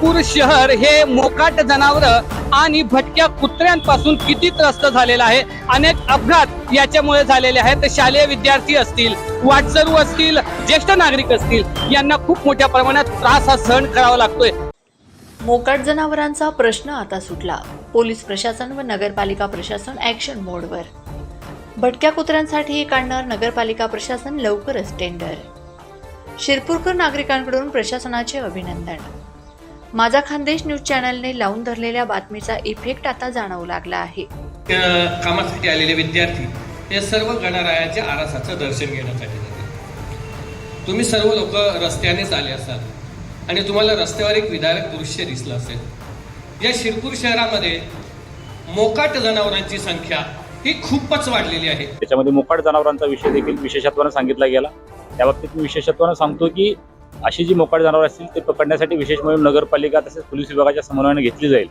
नागपूर शहर हे मोकाट जनावरं आणि भटक्या कुत्र्यांपासून किती त्रस्त झालेलं आहे? अनेक अपघात याच्यामुळे झालेले आहेत. शालेय विद्यार्थी असतील वाटसरू असतील ज्येष्ठ नागरिक असतील यांना खूप मोठ्या प्रमाणात त्रास हा सहन करावा लागतोय. मोकाट जनावरांचा प्रश्न आता सुटला. पोलीस प्रशासन व नगरपालिका प्रशासन ॲक्शन मोडवर भटक्या कुत्र्यांसाठी काढणार नगरपालिका प्रशासन लवकरच टेंडर शिरपूरकर नागरिकांकडून प्रशासनाचे अभिनंदन. माझा खानदेश न्यूज चॅनलने लावून धरलेल्या बातमीचा इफेक्ट आता जाणवू लागला आहे. कामासाठी आलेले विद्यार्थी हे सर्व गणरायाच्या आरासाचं दर्शन घेण्यासाठी जातात. तुम्ही सर्व लोक रस्त्यानेच आले असाल आणि तुम्हाला रस्त्यावर एक विदारक दृश्य दिसलं असेल. या शिरपूर शहरामध्ये मोकाट जनावरांची संख्या ही खूपच वाढलेली आहे. त्याच्यामध्ये मोकाट जनावरांचा विषय देखील विशेषत्वानं सांगितला गेला. त्या बाबतीत मी विशेषत्वानं सांगतो की अशी जी मोकाट जनावर असतील ते पकडण्यासाठी विशेष मोहीम नगरपालिका तसेच पोलीस विभागाच्या समन्वयाने घेतली जाईल.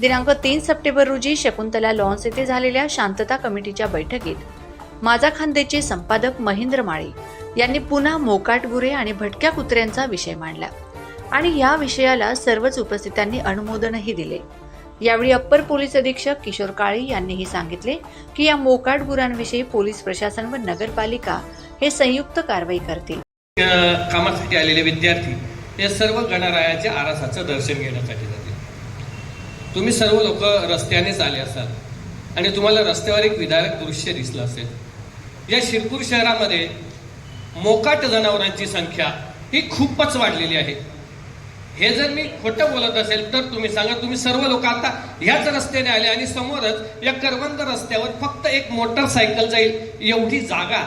दिनांक तीन सप्टेंबर रोजी शकुंतला लॉन्स येथे झालेल्या शांतता कमिटीच्या बैठकीत माझा खांदेचे संपादक महेंद्र माळे यांनी पुन्हा मोकाट गुरे आणि भटक्या कुत्र्यांचा विषय मांडला आणि या विषयाला सर्वच उपस्थितांनी अनुमोदनही दिले. यावेळी अप्पर पोलीस अधीक्षक किशोर काळे यांनीही सांगितले की या मोकाट गुरांविषयी पोलीस प्रशासन व नगरपालिका हे संयुक्त कारवाई करतील. कामासाठी आलेले विद्यार्थी हे सर्व गणरायाच्या आरासाचं दर्शन घेण्यासाठी जातील. तुम्ही सर्व लोक रस्त्यानेच आले असाल आणि तुम्हाला रस्त्यावर एक विदारक दृश्य दिसलं असेल. या शिरपूर शहरामध्ये मोकाट जनावरांची संख्या ही खूपच वाढलेली आहे. हे जर मी खोटं बोलत असेल तर तुम्ही सांगा तुम्ही सर्व लोक आता ह्याच रस्त्याने आले आणि समोरच या करवंद रस्त्यावर फक्त एक मोटरसायकल जाईल एवढी जागा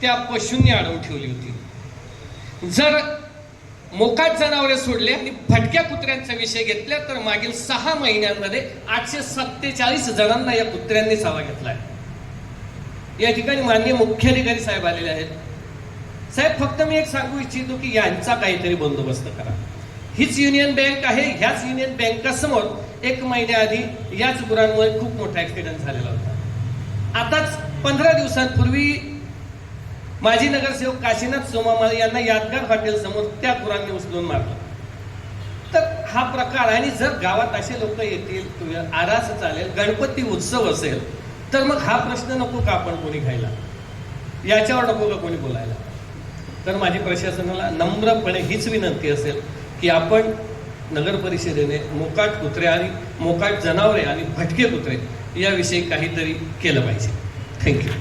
त्या पशूंनी अडवून ठेवली होती. जर मोकाट जनावरे सोडले आणि भटक्या कुत्र्यांचा विषय घेतला तर मागील सहा महिन्यांमध्ये आठशे सत्तेचाळीस जणांना या कुत्र्यांनी चावा घेतलाय या ठिकाणी माननीय मुख्याधिकारी साहेब आलेले आहेत. साहेब फक्त मी एक सांगू इच्छितो की यांचा काहीतरी बंदोबस्त करा. हीच युनियन बँक आहे ह्याच युनियन बँकासमोर एक महिन्याआधी याच गुरांमुळे खूप मोठा ऍक्सिडेंट झालेला होता. आताच पंधरा दिवसांपूर्वी माजी नगरसेवक काशीनाथ सोमामाळे यांना यादगार हॉटेल समोर त्या गुरांनी उचलून मारलं. तर हा प्रकार आणि जर गावात असे लोक येतील आरास चालेल गणपती उत्सव असेल तर मग हा प्रश्न नको का आपण कोणी घ्यायला? याच्यावर नको का कोणी बोलायला? तर माझी प्रशासनाला नम्रपणे हीच विनंती असेल की आपण नगर परिषदेने मोकाट कुत्रे आणि मोकाट जनावरे आणि भटके कुत्रे याविषयी काहीतरी केलं पाहिजे. थँक्यू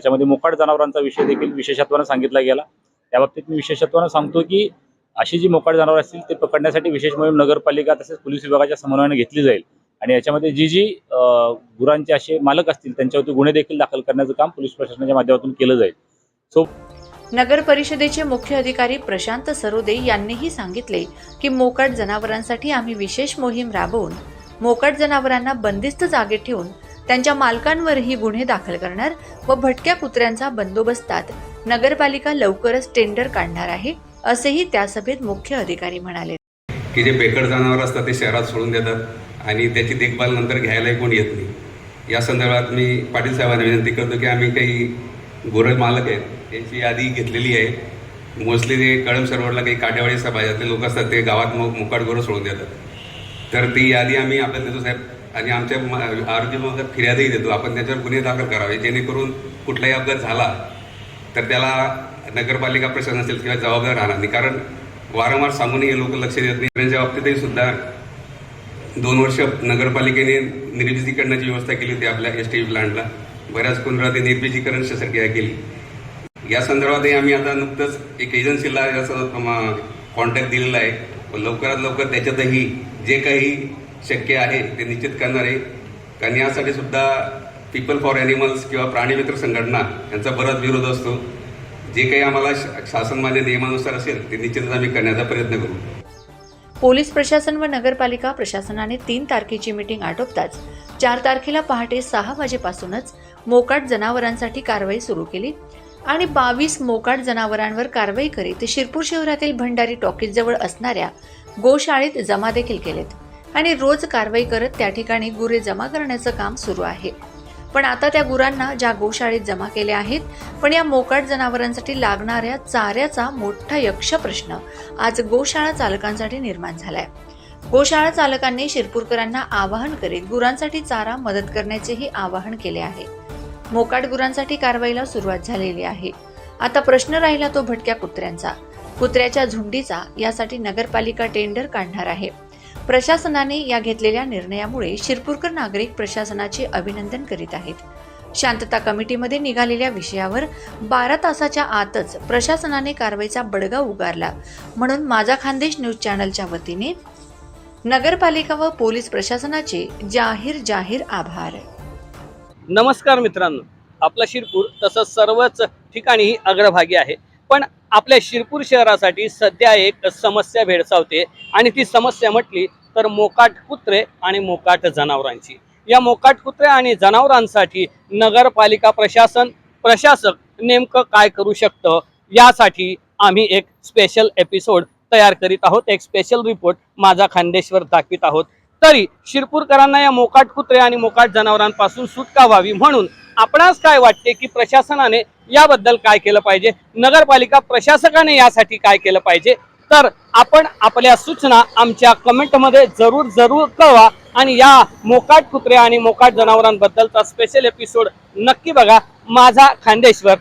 त्याच्यामध्ये मोकाट जनावरांचा विषय देखील विशेषत्वानं सांगितला गेला. त्या बाबतीत मी विशेषत्वानं सांगतो की अशी जी मोकाट जनावर असतील ते पकडण्यासाठी विशेष मोहीम नगरपालिका तसेच पोलीस विभागाच्या समन्वयाने घेतली जाईल. आणि याच्यामध्ये जी जी गुरांचे असे मालक असतील त्यांच्यावरती गुन्हे देखील दाखल करण्याचं काम पोलीस प्रशासनाच्या माध्यमातून केलं जाईल. सो नगर परिषदेचे मुख्य अधिकारी प्रशांत सरोदे यांनीही सांगितले की मोकाट जनावरांसाठी आम्ही विशेष मोहीम राबवून मोकाट जनावरांना बंदिस्त जागेत ठेवून त्यांच्या मालकांवरही गुन्हे दाखल करणार व भटक्या कुत्र्यांचा बंदोबस्तात नगरपालिका लवकरच टेंडर काढणार आहे असेही त्या सभेत मुख्य अधिकारी म्हणाले. की जे बेकड जनावर असतात ते शहरात सोडून देतात आणि त्याची देखभाल नंतर घ्यायलाही कोण येत नाही. या संदर्भात मी पाटील साहेबांना विनंती करतो की आम्ही काही गोरज मालक आहेत त्यांची यादी घेतलेली आहे. मोस्टली ते कळम सरोवरला काही काटेवाडी समाजातले लोक असतात ते गावात मो मुकाट गोरं सोडून देतात. तर ती यादी आम्ही आपल्या साहेब आणि आमच्या म- आरोग्य विभागात फिर्यादही देतो. आपण त्याच्यावर गुन्हे दाखल करावे. जेणेकरून कुठलाही अपघात झाला तर त्याला नगरपालिका प्रशासन असेल किंवा जबाबदार राहणार नाही. कारण वारंवार सांगूनही लोक लक्ष देत नाही. त्यांच्या बाबतीतही सुद्धा दोन वर्ष नगरपालिकेने निर्बिजीकरणाची व्यवस्था केली होती आपल्या एस टी प्लांटला. बऱ्याच कोणत्या ते निर्बिजीकरण शस्त्रक्रिया केली. या संदर्भातही आम्ही आता नुकतंच एक एजन्सीला याचा कॉन्टॅक्ट दिलेला आहे. लवकरात लवकर त्याच्यातही जे काही शक्य आहे ते निश्चित करणार. आहे कारण यासाठी सुद्धा पीपल फॉर ॲनिमल्स किंवा प्राणीमित्र संघटना यांचा बराच विरोध असतो. जे काही आम्हाला शासनमान्य नियमानुसार असेल ते निश्चितच आम्ही करण्याचा प्रयत्न करू. पोलीस प्रशासन व नगरपालिका प्रशासनाने तीन तारखेची मीटिंग आटोपताच चार तारखेला पहाटे सहा वाजेपासूनच मोकाट जनावरांसाठी कारवाई सुरू केली आणि बावीस मोकाट जनावरांवर कारवाई करीत शिरपूर शहरातील भंडारी टॉकीजजवळ असणाऱ्या गोशाळेत जमा देखील केलेत. आणि रोज कारवाई करत त्या ठिकाणी गुरे जमा करण्याचं काम सुरू आहे. पण आता त्या गुरांना ज्या गोशाळेत जमा केल्या आहेत पण या मोकाट जनावरांसाठी लागणाऱ्या चाऱ्याचा मोठा यक्ष प्रश्न आज गोशाळा चालकांसाठी निर्माण झालाय. गोशाळा चालकांनी शिरपूरकरांना आवाहन करीत गुरांसाठी चारा मदत करण्याचेही आवाहन केले आहे. मोकाट गुरांसाठी कारवाईला सुरुवात झालेली आहे. आता प्रश्न राहिला तो भटक्या कुत्र्यांचा. कुत्र्याच्या झुंडीचा यासाठी नगरपालिका टेंडर काढणार आहे. प्रशासनाने या घेतलेल्या निर्णयामुळे शिरपूरकर नागरिक प्रशासनाचे अभिनंदन करीत आहेत. शांतता कमिटीमध्ये निघालेल्या विषयावर बारा तासाच्या आतच प्रशासनाने कारवाईचा बडगा उगारला. म्हणून माझा खानदेश न्यूज चॅनलच्या वतीने नगरपालिका व पोलीस प्रशासनाचे जाहीर जाहीर आभार. नमस्कार मित्रांनो. आपला शिरपूर तसंच सर्वच ठिकाणी ही अग्रभागी आहे. पण आपल्या शिरपूर शहरासाठी सध्या एक समस्या भेडसावते आणि ती समस्या म्हटली तर मोकाट कुत्रे आणि मोकाट जनावरांची. या मोकाट कुत्रे आणि जनावरांसाठी नगरपालिका प्रशासन प्रशासक नेमकं काय करू शकतं? यासाठी आम्ही एक स्पेशल एपिसोड तयार करीत आहोत. एक स्पेशल रिपोर्ट माझा खांदेश्वर दाखवित आहोत. तरी शिरपूरकरांना या मोकाट कुत्रे आणि मोकाट जनावरांपासून सुटका व्हावी म्हणून आपणास काय वाटते की प्रशासनाने याबद्दल काय केलं पाहिजे? नगरपालिका प्रशासकाने यासाठी काय केलं पाहिजे? तर आपण आपल्या सूचना आमच्या कमेंटमध्ये जरूर जरूर कळवा. आणि या मोकाट कुत्रे आणि मोकाट जनावरांबद्दलचा स्पेशल एपिसोड नक्की बघा. माझा खांदेश्वर